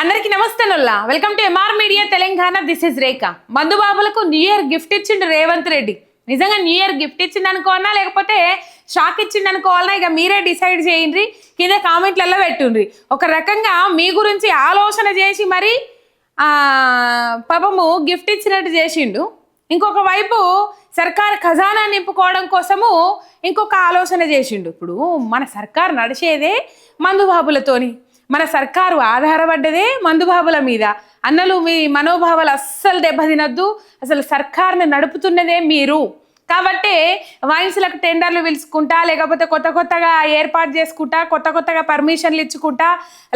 అందరికి నమస్తేనుల్లా welcome to MR media Telangana this is Rekha మందుబాబులకు new year gift ఇచ్చిండు రేవంత్ రెడ్డి. నిజంగా new year gift ఇచ్చింది అనుకోవాలా లేకపోతే షాక్ ఇచ్చింది అనుకోవాలా ఇక మీరే డిసైడ్ చేయండి. కింద కామెంట్లలో పెట్టుండ్రి ఒక రకంగా మీ గురించి ఆలోచన చేసి మరి పాపము గిఫ్ట్ ఇచ్చినట్టు చేసిండు. ఇంకొక వైపు సర్కార్ ఖజానా నింపుకోవడం కోసము ఇంకొక ఆలోచన చేసిండు. ఇప్పుడు మన సర్కార్ నడిచేదే మందుబాబులతోని మన సర్కారు ఆధారపడ్డదే మందుబాబుల మీద. అన్నలు మీ మనోభావాలు అస్సలు దెబ్బతినద్దు. అసలు సర్కార్ని నడుపుతున్నదే మీరు. కాబట్టి వైన్స్లకు టెండర్లు పిలుచుకుంటా లేకపోతే కొత్త కొత్తగా ఏర్పాటు చేసుకుంటా కొత్త కొత్తగా పర్మిషన్లు ఇచ్చుకుంటా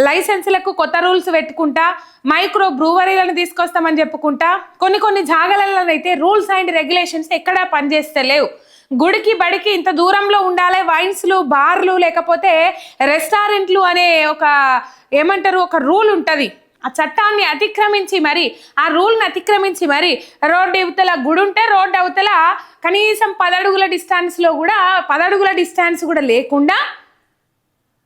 లైసెన్సులకు కొత్త రూల్స్ పెట్టుకుంటా మైక్రో బ్రూవరీలను తీసుకొస్తామని చెప్పుకుంటా కొన్ని కొన్ని జాగాలలోనైతే రూల్స్ అండ్ రెగ్యులేషన్స్ ఎక్కడా పనిచేస్తలేవు. గుడికి బడికి ఇంత దూరంలో ఉండాలి వైన్స్లు బార్లు లేకపోతే రెస్టారెంట్లు అనే ఒక ఏమంటారు ఒక రూల్ ఉంటుంది. ఆ చట్టాన్ని అతిక్రమించి మరి ఆ రూల్ని అతిక్రమించి మరి రోడ్డు అవతల గుడి ఉంటే రోడ్డు అవతల కనీసం పదడుగుల డిస్టాన్స్లో కూడా పదడుగుల డిస్టాన్స్ కూడా లేకుండా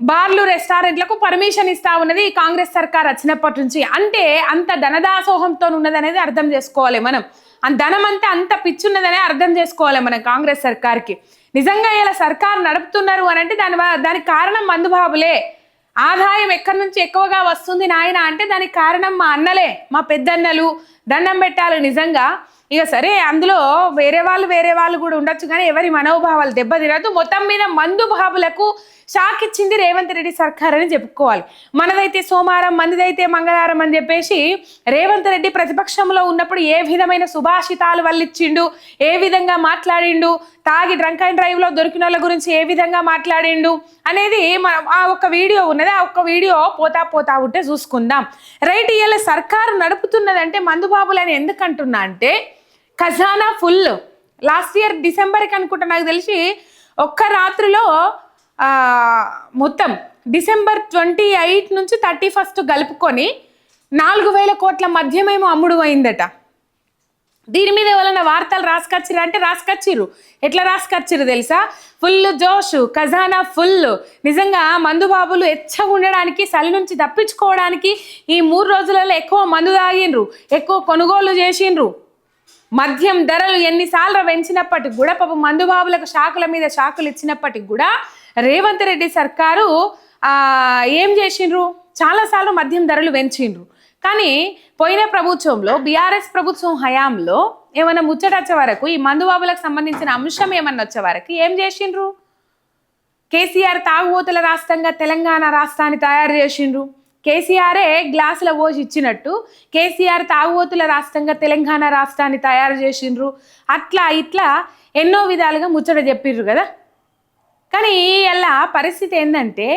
బార్లు రెస్టారెంట్లకు పర్మిషన్ ఇస్తా ఉన్నది కాంగ్రెస్ సర్కార్ వచ్చినప్పటి నుంచి. అంటే అంత ధనదాసోహంతో ఉన్నది అనేది అర్థం చేసుకోవాలి మనం. ఆ ధనం అంతా అంత పిచ్చున్నదనే అర్థం చేసుకోవాలి మనం కాంగ్రెస్ సర్కార్కి. నిజంగా ఇలా సర్కార్ నడుపుతున్నారు అని అంటే దాని దానికి కారణం మందుబాబులే. ఆదాయం ఎక్కడి నుంచి ఎక్కువగా వస్తుంది నాయన అంటే దానికి కారణం మా అన్నలే మా పెద్దన్నలు. దండం పెట్టాలి నిజంగా. ఇక సరే అందులో వేరే వాళ్ళు వేరే వాళ్ళు కూడా ఉండొచ్చు కానీ ఎవరి మనోభావాలు దెబ్బతినద్దు. మొత్తం మీద మందు బాబులకు షాక్ ఇచ్చింది రేవంత్ రెడ్డి సర్కార్ అని చెప్పుకోవాలి. మనదైతే సోమవారం మందిదైతే మంగళవారం అని చెప్పేసి రేవంత్ రెడ్డి ప్రతిపక్షంలో ఉన్నప్పుడు ఏ విధమైన సుభాషితాలు వల్లిచ్చిండు? ఏ విధంగా మాట్లాడిండు? తాగి డ్రంక్ అండ్ డ్రైవ్లో దొరికిన వాళ్ళ గురించి ఏ విధంగా మాట్లాడిండు? అనేది మనం ఆ ఒక్క వీడియో ఉన్నది. ఆ ఒక్క వీడియో పోతా పోతా ఉంటే చూసుకుందాం. రైట్ ఇవాళ సర్కారు నడుపుతున్నదంటే మందుబాబులని ఎందుకు అంటున్నా అంటే ఖజానా ఫుల్. లాస్ట్ ఇయర్ డిసెంబర్కి అనుకుంటా నాకు తెలిసి ఒక్క రాత్రిలో మొత్తం డిసెంబర్ ట్వంటీ ఎయిట్ నుంచి థర్టీ ఫస్ట్ కలుపుకొని నాలుగు వేల కోట్ల మద్యమేమో అమ్ముడు అయిందట దీని మీద ఎవరైనా వార్తలు రాసుకొచ్చిరా అంటే రాసుకొచ్చిర్రు. ఎట్లా రాసుకొచ్చిర్రు తెలుసా? ఫుల్ జోష్ ఖజానా ఫుల్. నిజంగా మందుబాబులు ఎచ్చగా ఉండడానికి చలి నుంచి తప్పించుకోవడానికి ఈ మూడు రోజులలో ఎక్కువ మందు తాగిండ్రు ఎక్కువ కొనుగోలు చేసిండ్రు. మద్యం ధరలు ఎన్నిసార్లు పెంచినప్పటికి కూడా పాపం మందుబాబులకు షాకుల మీద షాకులు ఇచ్చినప్పటికి కూడా రేవంత్ రెడ్డి సర్కారు ఏం చేసిండ్రు? చాలాసార్లు మద్యం ధరలు పెంచిండ్రు. కానీ పోయిన ప్రభుత్వంలో బీఆర్ఎస్ ప్రభుత్వం హయాంలో ఏమైనా ముచ్చటచ్చే వరకు ఈ మందుబాబులకు సంబంధించిన అంశం ఏమన్నా వచ్చే వరకు ఏం చేసిండ్రు? కేసీఆర్ తాగుబోతుల రాష్ట్రంగా తెలంగాణ రాష్ట్రాన్ని తయారు చేసిండ్రు. కేసీఆరే గ్లాసుల పోసి ఇచ్చినట్టు కేసీఆర్ తాగుబోతుల రాష్ట్రంగా తెలంగాణ రాష్ట్రాన్ని తయారు చేసిండ్రు. అట్లా ఇట్లా ఎన్నో విధాలుగా ముచ్చట చెప్పిర్రు కదా. కానీ ఇలా పరిస్థితి ఏంటంటే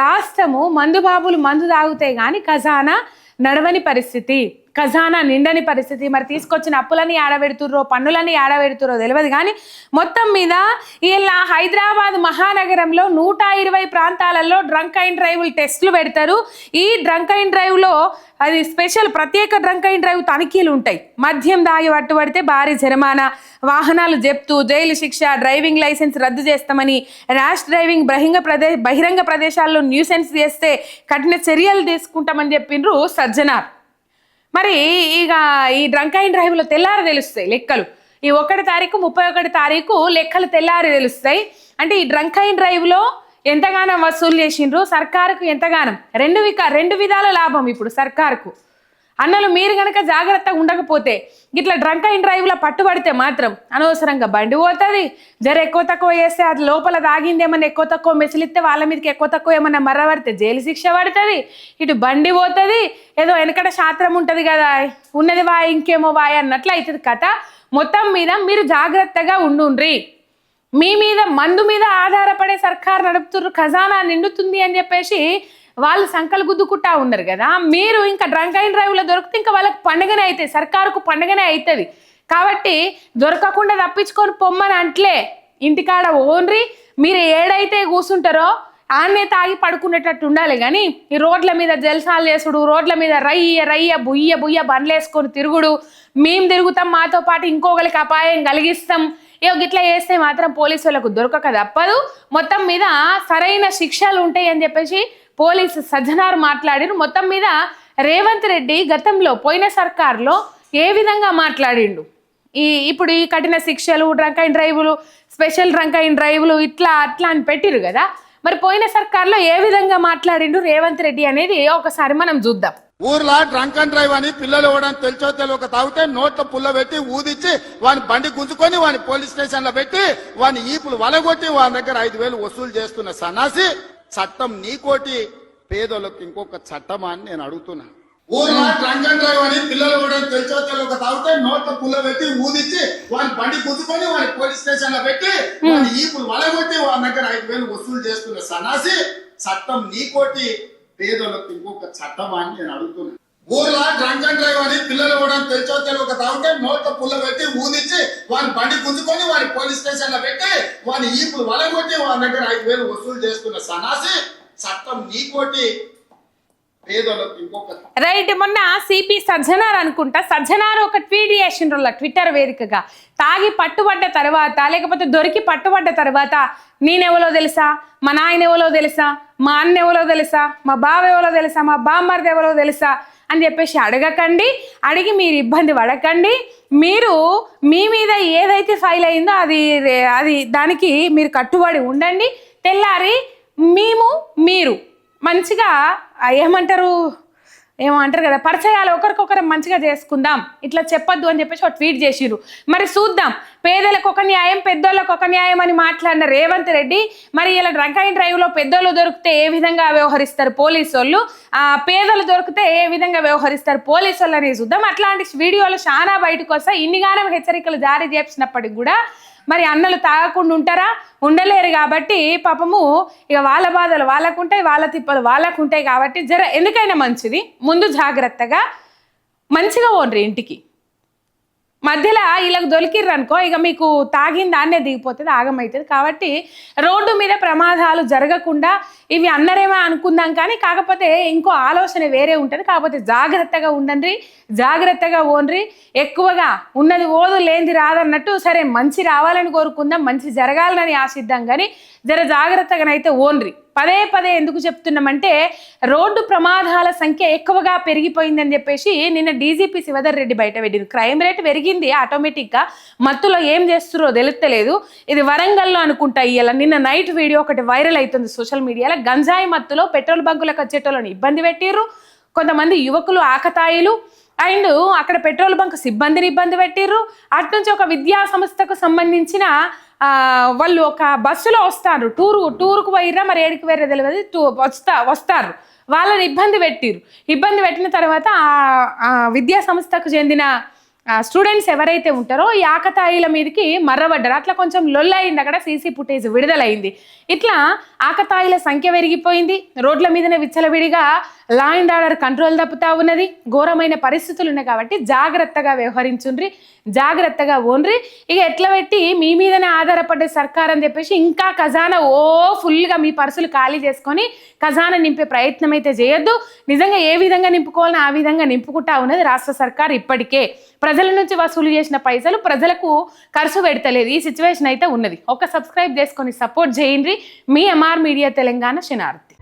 రాష్ట్రము మందుబాబులు మందు తాగుతాయి కానీ ఖజానా నడవని పరిస్థితి. ఖజానా నిండని పరిస్థితి. మరి తీసుకొచ్చిన అప్పులని ఆడబెడుతుర్రో పన్నులని ఆడబెడుతుర్రో తెలియదు కానీ మొత్తం మీద ఇలా హైదరాబాద్ మహానగరంలో నూట ఇరవై ప్రాంతాలలో డ్రంక్ అండ్ డ్రైవ్లు టెస్టులు పెడతారు. ఈ డ్రంక్ అండ్ డ్రైవ్లో అది స్పెషల్ ప్రత్యేక డ్రంక్ అండ్ డ్రైవ్ తనిఖీలు ఉంటాయి. మద్యం దాగి పట్టుబడితే భారీ జరిమానా. వాహనాలు జప్తు జైలు శిక్ష డ్రైవింగ్ లైసెన్స్ రద్దు చేస్తామని ర్యాష్ డ్రైవింగ్ బహిరంగ ప్రదే బహిరంగ ప్రదేశాల్లో న్యూసెన్స్ చేస్తే కఠిన చర్యలు తీసుకుంటామని చెప్పిండ్రు సజ్జనార్. మరి ఇక ఈ డ్రంక్ అయిన డ్రైవ్లో తెల్లారి తెలుస్తాయి లెక్కలు. ఈ ఒకటి తారీఖు ముప్పై ఒకటి తారీఖు లెక్కలు తెల్లారి తెలుస్తాయి. అంటే ఈ డ్రంక్ అయిన డ్రైవ్లో ఎంతగానం వసూలు చేసిండ్రు? సర్కారుకు ఎంతగానం? రెండు విక రెండు విధాల లాభం ఇప్పుడు సర్కారుకు. అన్నలు మీరు గనక జాగ్రత్తగా ఉండకపోతే ఇట్లా డ్రంక్ అండ్ డ్రైవ్లో పట్టుబడితే మాత్రం అనవసరంగా బండి పోతుంది. జర ఎక్కువ తక్కువ చేస్తే అది లోపల తాగింది ఏమైనా ఎక్కువ తక్కువ మెసిలిస్తే వాళ్ళ మీదకి ఎక్కువ తక్కువ ఏమైనా మర్రబడితే జైలు శిక్ష పడుతుంది. ఇటు బండి పోతుంది. ఏదో వెనకట శాస్త్రం ఉంటుంది కదా. ఉన్నది వాయ్ ఇంకేమో వాయ్ అన్నట్లు అవుతుంది కథ. మొత్తం మీద మీరు జాగ్రత్తగా ఉండుండ్రి. మీ మీద మందు మీద ఆధారపడే సర్కార్ నడుపుతున్నారు ఖజానా నిండుతుంది అని చెప్పేసి వాళ్ళు సంకలు గుద్దుకుంటా ఉన్నారు కదా మీరు ఇంకా డ్రంక్ అయిన డ్రైవ్లో దొరికితే ఇంకా వాళ్ళకి పండుగనే అవుతుంది సర్కారుకు పండుగనే అవుతుంది కాబట్టి దొరకకుండా తప్పించుకొని పొమ్మని అంట్లే ఇంటికాడ ఓన్రి మీరు ఏడైతే కూర్చుంటారో ఆన్నే తాగి పడుకునేటట్టు ఉండాలి కానీ ఈ రోడ్ల మీద జల్సాలు చేసుడు రోడ్ల మీద రయ్య రయ్య బుయ్య బుయ్య బండ్లు వేసుకొని తిరుగుడు మేము తిరుగుతాం మాతో పాటు ఇంకొకరికి అపాయం కలిగిస్తాం. ఏ గిట్లా చేస్తే మాత్రం పోలీసు వాళ్ళకు దొరకక తప్పదు. మొత్తం మీద సరైన శిక్షలు ఉంటాయి అని చెప్పేసి పోలీసు సజ్జనారు మాట్లాడిరు. మొత్తం మీద రేవంత్ రెడ్డి గతంలో పోయిన సర్కార్లో ఏ విధంగా మాట్లాడిండు? ఈ ఇప్పుడు ఈ కఠిన శిక్షలు డ్రంక్ అండ్ డ్రైవ్లు స్పెషల్ డ్రంక్ అండ్ డ్రైవ్లు ఇట్లా అట్లా అని పెట్టిరు కదా? మరి పోయిన సర్కార్లో ఏ విధంగా మాట్లాడిండు రేవంత్ రెడ్డి అనేది ఒకసారి మనం చూద్దాం. ఊర్లో డ్రంక్ అండ్ డ్రైవ్ అని పిల్లలు ఇవ్వడానికి తెలిసో తెలియక తాగితే నోట్లో పుల్ల పెట్టి ఊదిచ్చి వాని బండి గుంజుకొని వాని పోలీస్ స్టేషన్లో పెట్టి వాని ఈపులు వలగొట్టి వాని దగ్గర ఐదు వేలు వసూలు చేస్తున్న సన్నాసి చట్టం నీకోటి పేదోళ్ళకి ఇంకొక చట్టమా అని నేను అడుగుతున్నా. ఊర్లో డ్రంక్ అండ్ డ్రైవ్ అని పిల్లలు ఇవ్వడం తెలిసో తెలియక తాగితే నోట్లో పుల్ల పెట్టి ఊదిచ్చి వాని బండి గుంజుకొని వాని పోలీస్ స్టేషన్లో పెట్టి వాని ఈపులు వలగొట్టి వాని దగ్గర ఐదు వేలు వసూలు చేస్తున్న సన్నాసి చట్టం నీకోటి పేదోళ్ళకి ఇంకొక చట్టమా అని నేను అడుగుతున్నా. ఊర్లో అండ్ డ్రైవ్ అని పిల్లలు ఇవ్వడం తెలిసో తెలియక తాగితే నోట్లో పుల్ల పెట్టి ఊదిచ్చి వాని బండి గుంజుకొని వాని పోలీస్ స్టేషన్లో పెట్టి వాని ఈపులు వలగొట్టి వాని దగ్గర ఐదు వేలు వసూలు చేస్తున్న సన్నాసి చట్టం నీకోటి రైట్ మొన్న సిపి సజ్జనార్ అనుకుంటా సజ్జనార్ ఒక ట్వీట్ చేసిండ్రు ట్విట్టర్ వేదికగా. తాగి పట్టుబడ్డ తర్వాత లేకపోతే దొరికి పట్టుబడ్డ తర్వాత నేనెవలో తెలుసా? మా నాయన ఎవలో తెలుసా? మా అన్న ఎవలో తెలుసా? మా బావ ఎవలో తెలుసా? మా బామ్మర్ది ఎవలో తెలుసా? అని చెప్పేసి అడగకండి. అడిగి మీరు ఇబ్బంది పడకండి. మీరు మీ మీద ఏదైతే ఫైల్ అయిందో అది అది దానికి మీరు కట్టుబడి ఉండండి. తెల్లారి మేము మీరు మంచిగా ఏమంటారు? ఏమో అంటారు కదా? పరిచయాలు ఒకరికొకరు మంచిగా చేసుకుందాం. ఇట్లా చెప్పొద్దు అని చెప్పేసి ఒక ట్వీట్ చేసిరు మరి చూద్దాం. పేదలకు ఒక న్యాయం పెద్దోళ్ళకు ఒక న్యాయం అని మాట్లాడిన రేవంత్ రెడ్డి మరి ఇలా డ్రంక్ డ్రైవ్లో పెద్దోళ్ళు దొరికితే ఏ విధంగా వ్యవహరిస్తారు పోలీసు వాళ్ళు ఆ పేదలు దొరికితే ఏ విధంగా వ్యవహరిస్తారు పోలీసు వాళ్ళు అనేది చూద్దాం. అట్లాంటి వీడియోలు చాలా బయటకు వస్తాయి. ఇన్నిగానం హెచ్చరికలు జారీ చేసినప్పటికి కూడా మరి అన్నలు తాగకుండా ఉంటారా? ఉండలేరు కాబట్టి పాపము ఇక వాళ్ళ బాధలు వాళ్ళకుంటాయి వాళ్ళ తిప్పలు వాళ్ళకుంటాయి కాబట్టి జర ఎందుకైనా మంచిది. ముందు జాగ్రత్తగా మంచిగా ఓన్రి ఇంటికి. మధ్యలో వీళ్ళకి దొరికిర్రు అనుకో ఇక మీకు తాగిన దాన్నే దిగిపోతుంది ఆగమవుతుంది కాబట్టి రోడ్డు మీద ప్రమాదాలు జరగకుండా ఇవి అన్నరేమో అనుకుందాం కానీ కాకపోతే ఇంకో ఆలోచన వేరే ఉంటుంది. కాకపోతే జాగ్రత్తగా ఉండండి జాగ్రత్తగా ఓన్రి ఎక్కువగా ఉన్నది ఓదు లేనిది రాదన్నట్టు సరే మంచి రావాలని కోరుకుందాం మంచి జరగాలని ఆశిద్దాం. కానీ జర జాగ్రత్తగానైతే ఓన్రి. పదే పదే ఎందుకు చెప్తున్నామంటే రోడ్డు ప్రమాదాల సంఖ్య ఎక్కువగా పెరిగిపోయిందని చెప్పేసి నిన్న డీజీపీ శివధర్ రెడ్డి బయట పెట్టింది. క్రైమ్ రేట్ పెరిగింది ఆటోమేటిక్గా. మత్తులో ఏం చేస్తురో తెలుస్తలేదు ఇది వరంగల్లో అనుకుంటా ఇవాళ నిన్న నైట్ వీడియో ఒకటి వైరల్ అవుతుంది సోషల్ మీడియాలో. గంజాయి మత్తులో పెట్రోల్ బంకులకు వచ్చేటోళ్ళని ఇబ్బంది పెట్టిర్రు. కొంతమంది యువకులు ఆకతాయిలు. అండ్ అక్కడ పెట్రోల్ బంక్ సిబ్బందిని ఇబ్బంది పెట్టిర్రు. అటు నుంచి ఒక విద్యా సంస్థకు సంబంధించిన వాళ్ళు ఒక బస్సులో వస్తారు. టూరు టూరుకు పోయిర్రా మరి ఏడికి వేరే తెలియదు టూ వస్తా వస్తారు. వాళ్ళని ఇబ్బంది పెట్టిర్రు. ఇబ్బంది పెట్టిన తర్వాత ఆ- ఆ విద్యా సంస్థకు చెందిన స్టూడెంట్స్ ఎవరైతే ఉంటారో ఈ ఆకతాయిల మీదకి మర్రబడ్డారు. అట్లా కొంచెం లొల్లయింది అక్కడ సీసీ ఫుటేజ్ విడుదలైంది. ఇట్లా ఆకతాయిల సంఖ్య పెరిగిపోయింది. రోడ్ల మీదనే విచ్చలవిడిగా లా అండ్ ఆర్డర్ కంట్రోల్ తప్పుతా ఉన్నది. ఘోరమైన పరిస్థితులు ఉన్నాయి కాబట్టి జాగ్రత్తగా వ్యవహరించుండ్రి. జాగ్రత్తగా ఓన్రి ఇక ఎట్లా పెట్టి మీ మీదనే ఆధారపడ్డ సర్కార్ అని చెప్పేసి ఇంకా ఖజానా ఓ ఫుల్గా మీ పర్సులు ఖాళీ చేసుకొని ఖజానా నింపే ప్రయత్నం అయితే చేయొద్దు. నిజంగా ఏ విధంగా నింపుకోవాలని ఆ విధంగా నింపుకుంటా ఉన్నది రాష్ట్ర సర్కార్ ఇప్పటికే. ప్రజల నుంచి వసూలు చేసిన పైసలు ప్రజలకు ఖర్చు పెడతలేదు. ఈ సిచ్యువేషన్ అయితే ఉన్నది. ఒక సబ్స్క్రైబ్ చేసుకొని సపోర్ట్ చేయండి. మీ ఎంఆర్ మీడియా తెలంగాణ శనార్థి